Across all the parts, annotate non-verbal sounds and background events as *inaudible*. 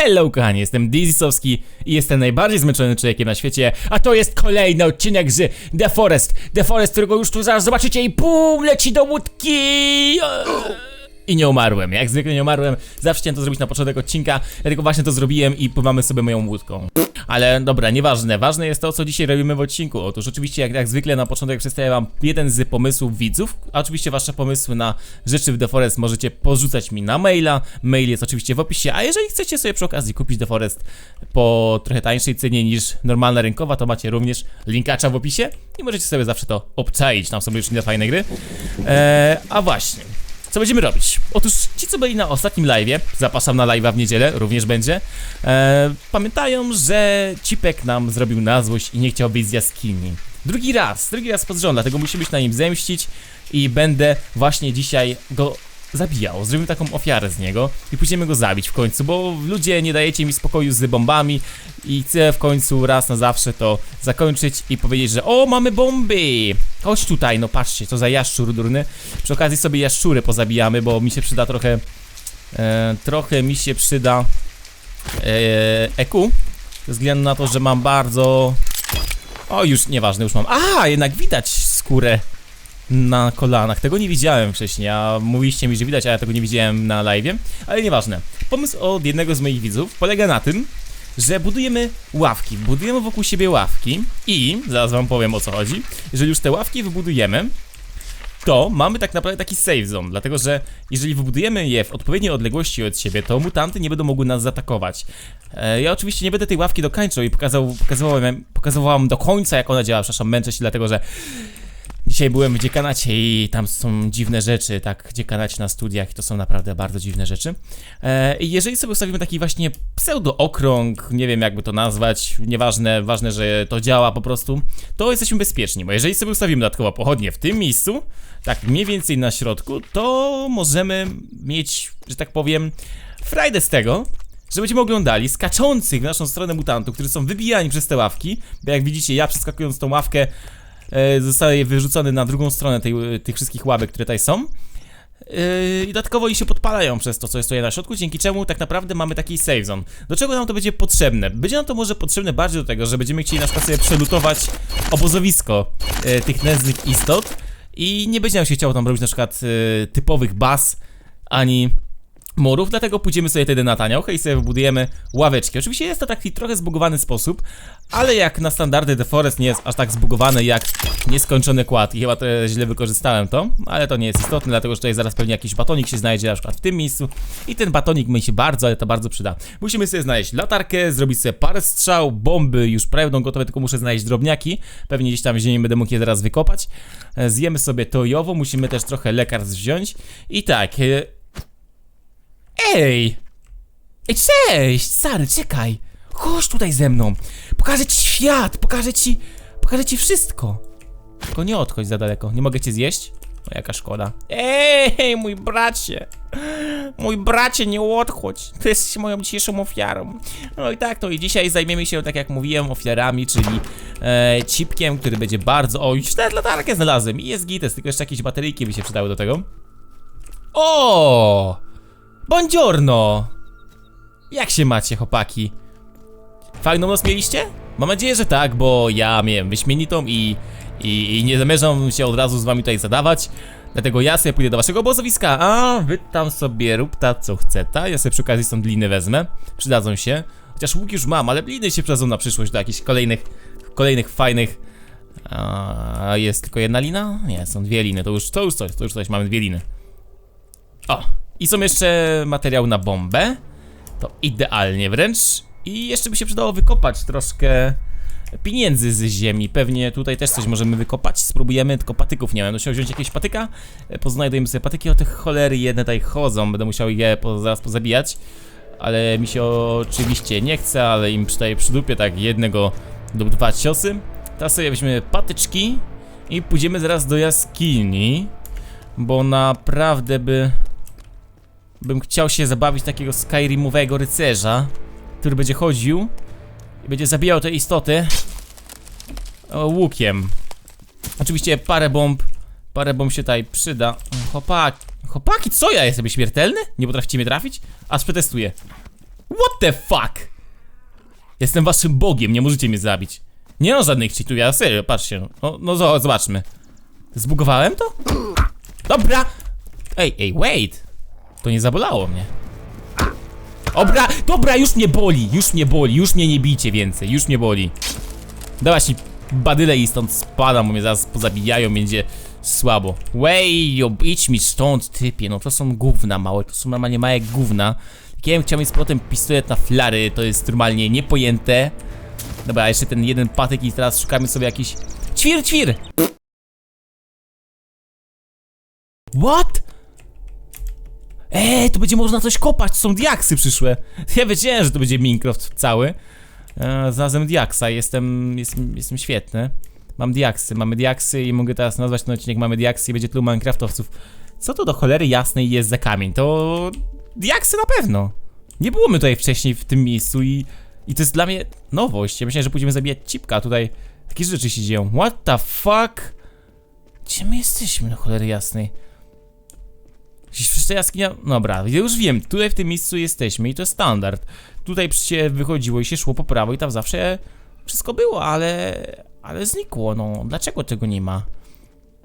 Hello kochani, jestem Dizisowski i jestem najbardziej zmęczony człowiekiem na świecie, a to jest kolejny odcinek z The Forest. The Forest, którego już tu zaraz zobaczycie i pum, leci do łódki. I nie umarłem, jak zwykle nie umarłem. Zawsze chciałem to zrobić na początek odcinka, dlatego właśnie to zrobiłem i pływamy sobie moją łódką. Ale dobra, nieważne. Ważne jest to, co dzisiaj robimy w odcinku. Otóż oczywiście, jak, jak zwykle na początek przedstawię wam jeden z pomysłów widzów, a oczywiście wasze pomysły na rzeczy w The Forest możecie porzucać mi na maila. Mail jest oczywiście w opisie, a jeżeli chcecie sobie przy okazji kupić The Forest po trochę tańszej cenie niż normalna rynkowa, to macie również linkacza w opisie i możecie sobie zawsze to obczaić. Tam są już inne fajne gry. Eee, a właśnie. Co będziemy robić? Otóż ci, co byli na ostatnim live'ie, zapraszam na live'a w niedzielę, również będzie, e, pamiętają, że Cipek nam zrobił na złość i nie chciał być z jaskini. Drugi raz, drugi raz pod rząd, dlatego musimy się na nim zemścić i będę właśnie dzisiaj go zabijał. Zrobimy taką ofiarę z niego i pójdziemy go zabić w końcu, bo ludzie nie dajecie mi spokoju z bombami i chcę w końcu raz na zawsze to zakończyć i powiedzieć, że o, mamy bomby! Chodź tutaj, no patrzcie, to za jaszczur durny. Przy okazji sobie jaszczury pozabijamy, bo mi się przyda trochę, e, trochę mi się przyda e, EQ, ze względu na to, że mam bardzo... O, już nieważne, już mam. A, jednak widać skórę na kolanach. Tego nie widziałem wcześniej, a mówiliście mi, że widać, a ja tego nie widziałem na live, ale nieważne. Pomysł od jednego z moich widzów polega na tym, że budujemy ławki. Budujemy wokół siebie ławki i zaraz wam powiem o co chodzi. Jeżeli już te ławki wybudujemy, to mamy tak naprawdę taki safe zone, dlatego że jeżeli wybudujemy je w odpowiedniej odległości od siebie, to mutanty nie będą mogły nas zaatakować. E, ja oczywiście nie będę tej ławki dokończył i pokazał, pokazywałem, pokazywałem do końca jak ona działa, przepraszam, męczę się dlatego, że Dzisiaj byłem w dziekanacie i tam są dziwne rzeczy, tak, dziekanacie na studiach to są naprawdę bardzo dziwne rzeczy. E, jeżeli sobie ustawimy taki właśnie pseudo-okrąg, nie wiem jakby to nazwać, nieważne, ważne, że to działa po prostu, to jesteśmy bezpieczni, bo jeżeli sobie ustawimy dodatkowo pochodnie w tym miejscu, tak mniej więcej na środku, to możemy mieć, że tak powiem, frajdę z tego, że będziemy oglądali skaczących w naszą stronę mutantów, którzy są wybijani przez te ławki, bo jak widzicie, ja przeskakując tą ławkę zostaje wyrzucony na drugą stronę tej, tych wszystkich ławek, które tutaj są. E, I dodatkowo i się podpalają przez to, co jest tutaj na środku, dzięki czemu tak naprawdę mamy taki save zone. Do czego nam to będzie potrzebne? Będzie nam to może potrzebne bardziej do tego, że będziemy chcieli na przykład sobie przelutować obozowisko e, tych nędznych istot i nie będzie nam się chciało tam robić na przykład e, typowych baz, ani murów, dlatego pójdziemy sobie wtedy na taniochę i sobie wybudujemy ławeczki. Oczywiście jest to taki trochę zbugowany sposób, ale jak na standardy The Forest nie jest aż tak zbugowany jak nieskończony kład i chyba to źle wykorzystałem to, ale to nie jest istotne, dlatego że tutaj zaraz pewnie jakiś batonik się znajdzie na przykład w tym miejscu i ten batonik mi się bardzo, ale to bardzo przyda. Musimy sobie znaleźć latarkę, zrobić sobie parę strzał, bomby już prawie będą gotowe, tylko muszę znaleźć drobniaki, pewnie gdzieś tam w ziemi będę mógł je zaraz wykopać. E, Zjemy sobie to i owo, musimy też trochę lekarstw wziąć i tak, e, Ej! Cześć! Stary, czekaj! Chodź tutaj ze mną! Pokażę ci świat! Pokażę ci... Pokażę ci wszystko! Tylko nie odchodź za daleko. Nie mogę cię zjeść? O, jaka szkoda. Ej, mój bracie! Mój bracie, nie odchodź! Ty jesteś moją dzisiejszą ofiarą. No i tak, to i dzisiaj zajmiemy się, tak jak mówiłem, ofiarami, czyli e, cipkiem, który będzie bardzo... O, już nawet latarkę znalazłem i jest gites, tylko jeszcze jakieś bateryjki by się przydały do tego. O! Buongiorno! Jak się macie, chłopaki? Fajną noc mieliście? Mam nadzieję, że tak, bo ja miałem wyśmienitą i, i, i nie zamierzam się od razu z wami tutaj zadawać. Dlatego ja sobie pójdę do waszego obozowiska, a wy tam sobie rób ta co chce, ta? Ja sobie przy okazji stąd liny wezmę, przydadzą się. Chociaż łuk już mam, ale liny się przydadzą na przyszłość do jakichś kolejnych, kolejnych fajnych... A jest tylko jedna lina? Nie, są dwie liny, to już, to już coś, to już coś, mamy dwie liny. O, i są jeszcze materiał na bombę. To idealnie wręcz. I jeszcze by się przydało wykopać troszkę pieniędzy z ziemi. Pewnie tutaj też coś możemy wykopać. Spróbujemy, tylko patyków nie mam. Musiał wziąć jakieś patyka. Poznajdujemy sobie patyki. O te cholery jedne tutaj chodzą. Będę musiał je po, zaraz pozabijać. Ale mi się oczywiście nie chce, ale im przydaje przy dupie tak jednego lub dwa ciosy. Teraz sobie weźmiemy patyczki i pójdziemy zaraz do jaskini. Bo naprawdę by bym chciał się zabawić takiego Skyrimowego rycerza, który będzie chodził i będzie zabijał te istoty o, łukiem. Oczywiście parę bomb, parę bomb się tutaj przyda. Chłopaki, chłopaki, co ja jestem śmiertelny? Nie potraficie mnie trafić? A przetestuję. What the fuck? Jestem waszym bogiem, nie możecie mnie zabić. Nie ma żadnych cheatów, ja serio, patrzcie. No, no zo- zobaczmy. Zbugowałem to? Dobra! Ej, ej, wait! To nie zabolało mnie. Dobra, dobra, już mnie boli, już mnie boli, już mnie nie bijcie więcej, już mnie boli. Dawać mi badyle i stąd spadam, bo mnie zaraz pozabijają, będzie słabo. Wej, idź mi stąd, typie, no to są gówna małe, to są normalnie małe gówna. Jak ja chciał mieć z powrotem pistolet na flary, to jest normalnie niepojęte. Dobra, jeszcze ten jeden patyk i teraz szukamy sobie jakiś... Ćwir, ćwir! What? Eee, tu będzie można coś kopać, to są diaksy przyszłe. *laughs* Ja wiedziałem, że to będzie Minecraft cały. E, znalazłem diaksa, jestem, jestem, jestem świetny. Mam diaksy, mamy diaksy i mogę teraz nazwać ten odcinek Mamy diaksy i będzie tylu Minecraftowców. Co to do cholery jasnej jest za kamień? To diaksy na pewno. Nie było my tutaj wcześniej w tym miejscu i, i to jest dla mnie nowość. Ja myślałem, że pójdziemy zabijać cipka, tutaj takie rzeczy się dzieją. What the fuck? Gdzie my jesteśmy, do cholery jasnej? Przecież ta jaskinia... Dobra, już wiem, tutaj w tym miejscu jesteśmy i to jest standard. Tutaj się wychodziło i się szło po prawo i tam zawsze wszystko było, ale... Ale znikło, no. Dlaczego tego nie ma?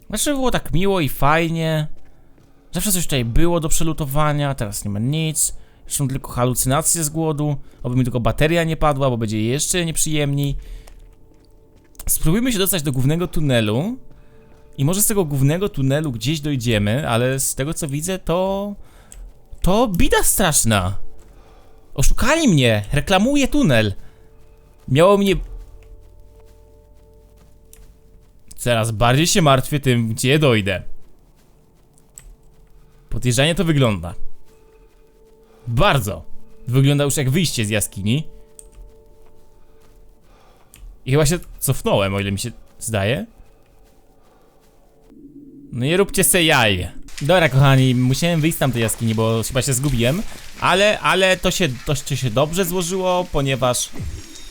Dlaczego było tak miło i fajnie? Zawsze coś tutaj było do przelutowania, teraz nie ma nic. Są tylko halucynacje z głodu. Oby mi tylko bateria nie padła, bo będzie jeszcze nieprzyjemniej. Spróbujmy się dostać do głównego tunelu. I może z tego głównego tunelu gdzieś dojdziemy, ale z tego co widzę to... To bida straszna. Oszukali mnie, reklamuje tunel. Miało mnie... Coraz bardziej się martwię tym, gdzie dojdę. Podjeżdżanie to wygląda. Bardzo. Wygląda już jak wyjście z jaskini. I chyba się cofnąłem, o ile mi się zdaje. No nie róbcie se jaj. Dobra, kochani, musiałem wyjść z tamtej jaskini, bo chyba się zgubiłem. Ale, ale to się, to, się dobrze złożyło, ponieważ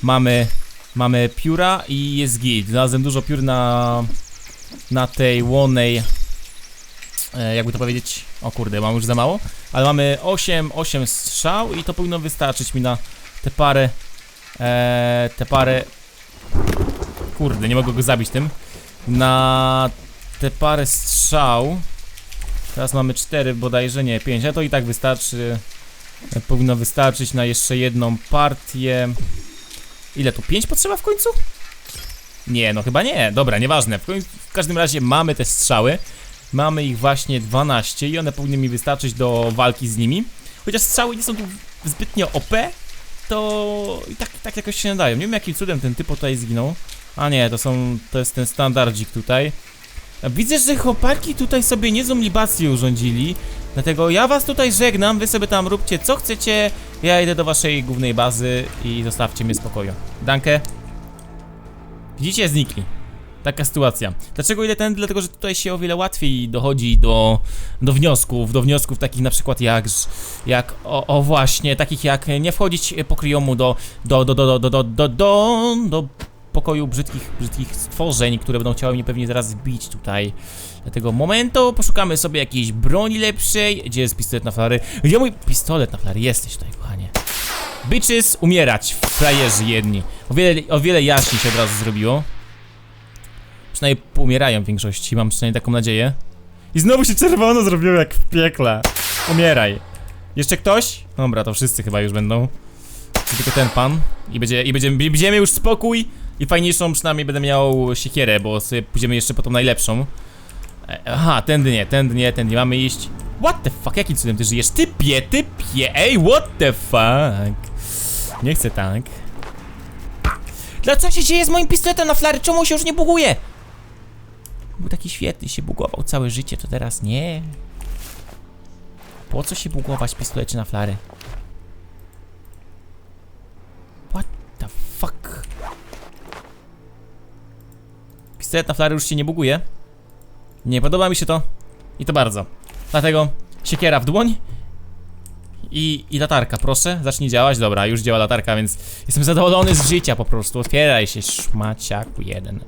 mamy, mamy pióra i jest git. Znalazłem dużo piór na, na tej łonej, e, jakby to powiedzieć, o kurde, mam już za mało. Ale mamy 8, 8 strzał i to powinno wystarczyć mi na te parę, e, te parę, kurde, nie mogę go zabić tym. Na te parę strzał. Teraz mamy 4 bodajże, nie 5, a to i tak wystarczy. Powinno wystarczyć na jeszcze jedną partię. Ile tu? 5 potrzeba w końcu? Nie, no chyba nie. Dobra, nieważne. W, koń- w każdym razie mamy te strzały. Mamy ich właśnie 12 i one powinny mi wystarczyć do walki z nimi. Chociaż strzały nie są tu zbytnio OP, to i tak, tak jakoś się nadają. Nie wiem jakim cudem ten typ tutaj zginął. A nie, to są, to jest ten standardzik tutaj. Widzę, że chłopaki tutaj sobie niezłą libację urządzili, dlatego ja was tutaj żegnam, wy sobie tam róbcie co chcecie, ja idę do waszej głównej bazy i zostawcie mnie spokoju. Dankę. Widzicie, znikli. Taka sytuacja. Dlaczego idę ten? Dlatego, że tutaj się o wiele łatwiej dochodzi do, do wniosków, do wniosków takich na przykład jak, jak o, o właśnie, takich jak nie wchodzić po kryjomu do, do, do, do, do, do, do, do, do pokoju brzydkich, brzydkich stworzeń, które będą chciały mnie pewnie zaraz wbić tutaj. Dlatego momentu poszukamy sobie jakiejś broni lepszej. Gdzie jest pistolet na flary? Gdzie mój pistolet na flary? Jesteś tutaj, kochanie. Bitches, umierać, frajerzy jedni. O wiele, o wiele jaśniej się od razu zrobiło. Przynajmniej umierają w większości, mam przynajmniej taką nadzieję. I znowu się czerwono zrobiło jak w piekle. Umieraj. Jeszcze ktoś? Dobra, to wszyscy chyba już będą. Tylko ten pan. I będzie, i będziemy, będziemy już spokój. I fajniejszą przynajmniej będę miał siekierę, bo sobie pójdziemy jeszcze po tą najlepszą. E, Aha, tędy nie, tędy nie, tędy nie mamy iść. What the fuck, jakim cudem ty żyjesz? Typie, typie, ej, what the fuck? Nie chcę tak. Dlaczego się dzieje z moim pistoletem na flary? Czemu się już nie buguje? Był taki świetny, się bugował całe życie, to teraz nie. Po co się bugować pistolecie na flary? Pistolet na flary już się nie buguje. Nie podoba mi się to. I to bardzo. Dlatego siekiera w dłoń. I, I latarka, proszę, zacznij działać. Dobra, już działa latarka, więc jestem zadowolony z życia po prostu. Otwieraj się, szmaciaku jeden.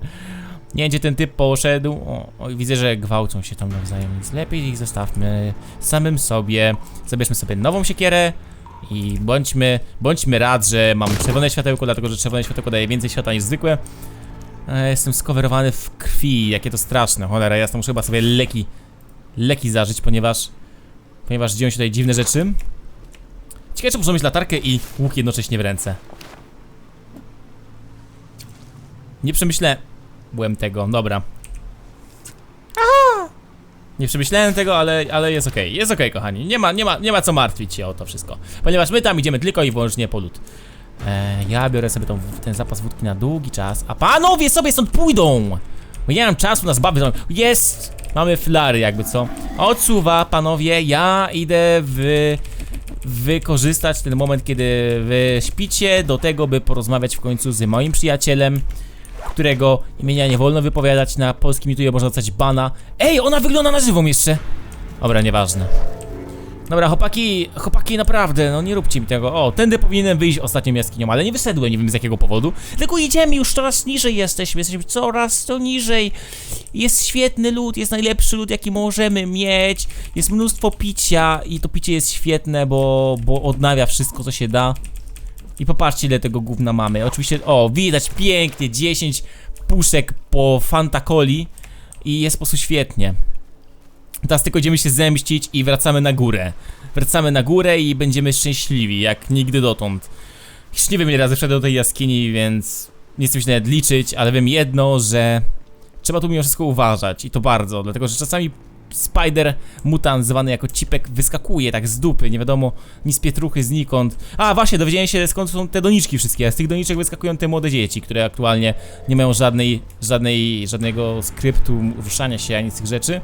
Nie wiem, gdzie ten typ poszedł. O, o, widzę, że gwałcą się tam nawzajem, więc lepiej ich zostawmy samym sobie. Zabierzmy sobie nową siekierę I bądźmy, bądźmy rad, że mam czerwone światełko, dlatego że czerwone światełko daje więcej światła niż zwykłe. E, jestem skowerowany w krwi, jakie to straszne, cholera, ja muszę chyba sobie leki, leki zażyć, ponieważ, ponieważ dzieją się tutaj dziwne rzeczy. Ciekawe, czy muszę mieć latarkę i łuk jednocześnie w ręce. Nie przemyślałem tego, dobra. Nie przemyślałem tego, ale, ale jest okej, jest okej kochani, nie ma, nie, ma, nie ma co martwić się o to wszystko Ponieważ my tam idziemy tylko i wyłącznie po lód e, Ja biorę sobie tą, ten zapas wódki na długi czas, a panowie sobie stąd pójdą Bo nie mam czasu na zabawy, jest, mamy flary jakby co Odsuwa panowie, ja idę w wykorzystać ten moment, kiedy wy śpicie do tego, by porozmawiać w końcu z moim przyjacielem którego imienia nie wolno wypowiadać na polskim YouTube, można dostać bana. Ej, ona wygląda na żywą jeszcze! Dobra, nieważne. Dobra, chłopaki, chłopaki, naprawdę, no nie róbcie mi tego. O, tędy powinienem wyjść ostatnią jaskinią, ale nie wyszedłem, nie wiem z jakiego powodu. Tylko idziemy, już coraz niżej jesteśmy, jesteśmy coraz to niżej. Jest świetny lód, jest najlepszy lód, jaki możemy mieć. Jest mnóstwo picia i to picie jest świetne, bo, bo odnawia wszystko, co się da. I popatrzcie ile tego gówna mamy Oczywiście, o widać pięknie 10 puszek po Fanta Coli I jest po prostu świetnie Teraz tylko idziemy się zemścić i wracamy na górę Wracamy na górę i będziemy szczęśliwi Jak nigdy dotąd Już nie wiem ile razy wszedłem do tej jaskini, więc Nie chcę się nawet liczyć, ale wiem jedno, że Trzeba tu mimo wszystko uważać i to bardzo Dlatego, że czasami Spider mutant zwany jako Cipek wyskakuje tak z dupy, nie wiadomo, ni z pietruchy, znikąd. A właśnie, dowiedziałem się skąd są te doniczki wszystkie, z tych doniczek wyskakują te młode dzieci, które aktualnie nie mają żadnej, żadnej, żadnego skryptu ruszania się ani z tych rzeczy.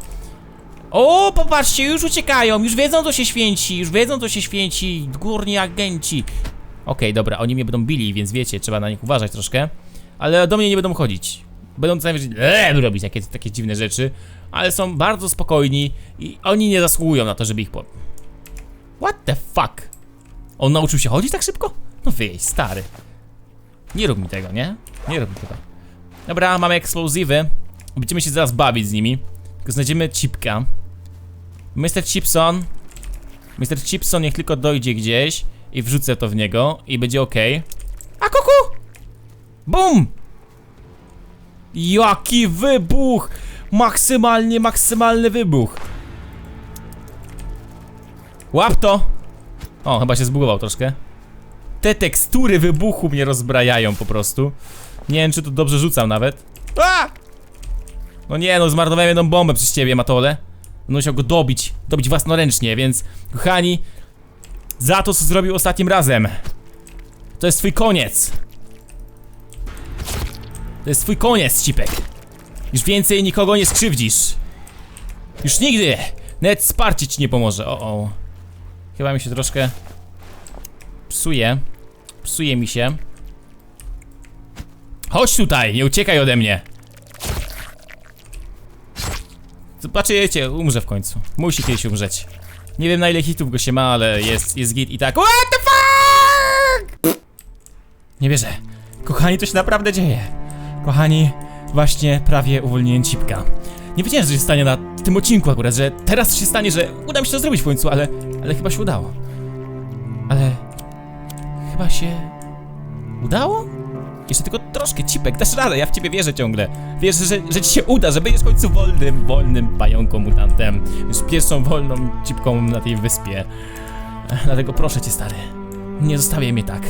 O, popatrzcie, już uciekają, już wiedzą co się święci, już wiedzą co się święci, górni agenci. Okej, dobra, oni mnie będą bili, więc wiecie, trzeba na nich uważać troszkę. Ale do mnie nie będą chodzić. Będą co najwyżej eee, robić takie, takie dziwne rzeczy ale są bardzo spokojni i oni nie zasługują na to, żeby ich po... What the fuck? On nauczył się chodzić tak szybko? No wyjść, stary. Nie rób mi tego, nie? Nie rób mi tego. Dobra, mamy eksplozywy. Będziemy się zaraz bawić z nimi. Tylko znajdziemy chipka. Mr. Chipson. Mr. Chipson niech tylko dojdzie gdzieś i wrzucę to w niego i będzie ok. A kuku! Bum! Jaki wybuch! Maksymalnie, maksymalny wybuch. Łap to! O, chyba się zbugował troszkę. Te tekstury wybuchu mnie rozbrajają po prostu. Nie wiem, czy to dobrze rzucam nawet. A! No nie, no zmarnowałem jedną bombę przez ciebie, Matole. Musiał go dobić, dobić własnoręcznie, więc kochani, za to, co zrobił ostatnim razem. To jest twój koniec. To jest twój koniec, Cipek. Już więcej nikogo nie skrzywdzisz. Już nigdy! Nawet wsparcie ci nie pomoże. O, o. Chyba mi się troszkę psuje. Psuje mi się. Chodź tutaj, nie uciekaj ode mnie. Zobaczycie, umrze w końcu. Musi kiedyś umrzeć. Nie wiem na ile hitów go się ma, ale jest, jest git i tak. What the fuck? Nie wierzę. Kochani, to się naprawdę dzieje. Kochani, właśnie prawie uwolniłem cipka. Nie wiedziałem, że się stanie na tym odcinku akurat, że teraz się stanie, że uda mi się to zrobić w końcu, ale, ale chyba się udało. Ale chyba się udało? Jeszcze tylko troszkę, Cipek, dasz radę, ja w ciebie wierzę ciągle. Wierzę, że, że ci się uda, że będziesz w końcu wolnym, wolnym pająką mutantem. Już pierwszą wolną cipką na tej wyspie. Dlatego proszę cię, stary. Nie zostawiaj mnie tak.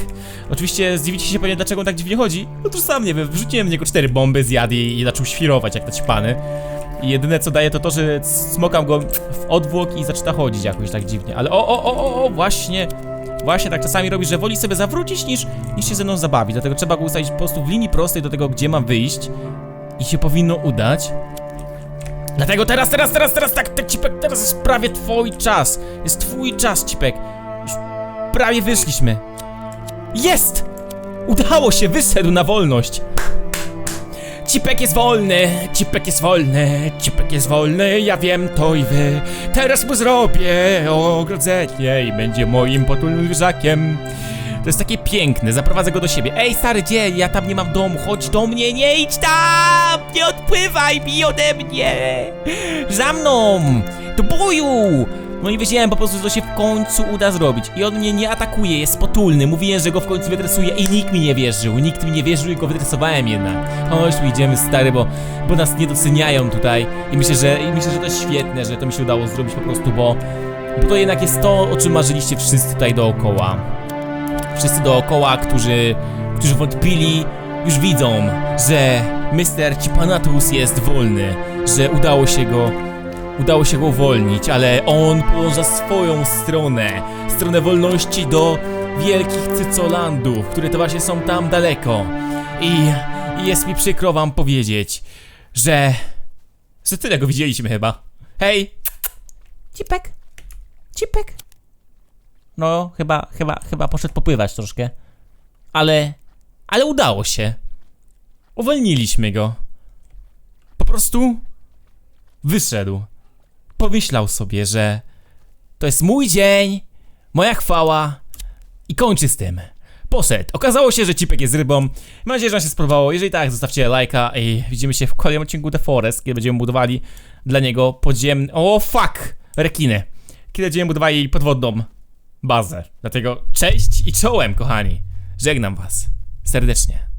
Oczywiście zdziwicie się pewnie dlaczego on tak dziwnie chodzi. No to sam nie wiem, wrzuciłem w niego cztery bomby, zjadł i, i zaczął świrować jak naćpany. I jedyne co daje to to, że smokam go w odwłok i zaczyna chodzić jakoś tak dziwnie. Ale o, o, o, o, właśnie, właśnie tak czasami robi, że woli sobie zawrócić niż, niż się ze mną zabawić. Dlatego trzeba go ustawić po prostu w linii prostej do tego, gdzie mam wyjść. I się powinno udać. Dlatego teraz, teraz, teraz, teraz, tak, tak, Cipek, teraz jest prawie twój czas. Jest twój czas, Cipek. Już prawie wyszliśmy. Jest! Udało się, wyszedł na wolność. Cipek jest wolny, Cipek jest wolny, Cipek jest wolny, ja wiem to i wy. Teraz mu zrobię ogrodzenie i będzie moim potulnym zwierzakiem. To jest takie piękne, zaprowadzę go do siebie. Ej, stary, gdzie? Ja tam nie mam domu, chodź do mnie, nie idź tam! Nie odpływaj mi ode mnie! Za mną! Do boju! No i wiedziałem po prostu, że to się w końcu uda zrobić. I on mnie nie atakuje, jest potulny. Mówiłem, że go w końcu wytresuję i nikt mi nie wierzył. Nikt mi nie wierzył i go wytresowałem jednak. Chodź idziemy stary, bo, bo nas nie doceniają tutaj. I myślę, że i myślę, że to jest świetne, że to mi się udało zrobić po prostu, bo, bo to jednak jest to, o czym marzyliście wszyscy tutaj dookoła. Wszyscy dookoła, którzy, którzy wątpili, już widzą, że Mr. Cipanatus jest wolny, że udało się go udało się go uwolnić, ale on podąża swoją stronę, stronę wolności do wielkich cycolandów, które to właśnie są tam daleko. I, jest mi przykro wam powiedzieć, że... że tyle go widzieliśmy chyba. Hej! Cipek! Cipek! No, chyba, chyba, chyba poszedł popływać troszkę. Ale, ale udało się. Uwolniliśmy go. Po prostu wyszedł. Pomyślał sobie, że to jest mój dzień, moja chwała i kończy z tym. Poszedł. Okazało się, że Cipek jest rybą. Mam nadzieję, że wam się spodobało. Jeżeli tak, zostawcie lajka i widzimy się w kolejnym odcinku The Forest, kiedy będziemy budowali dla niego podziemny... O, fuck! Rekiny. Kiedy będziemy budowali podwodną bazę. Dlatego cześć i czołem, kochani. Żegnam was serdecznie.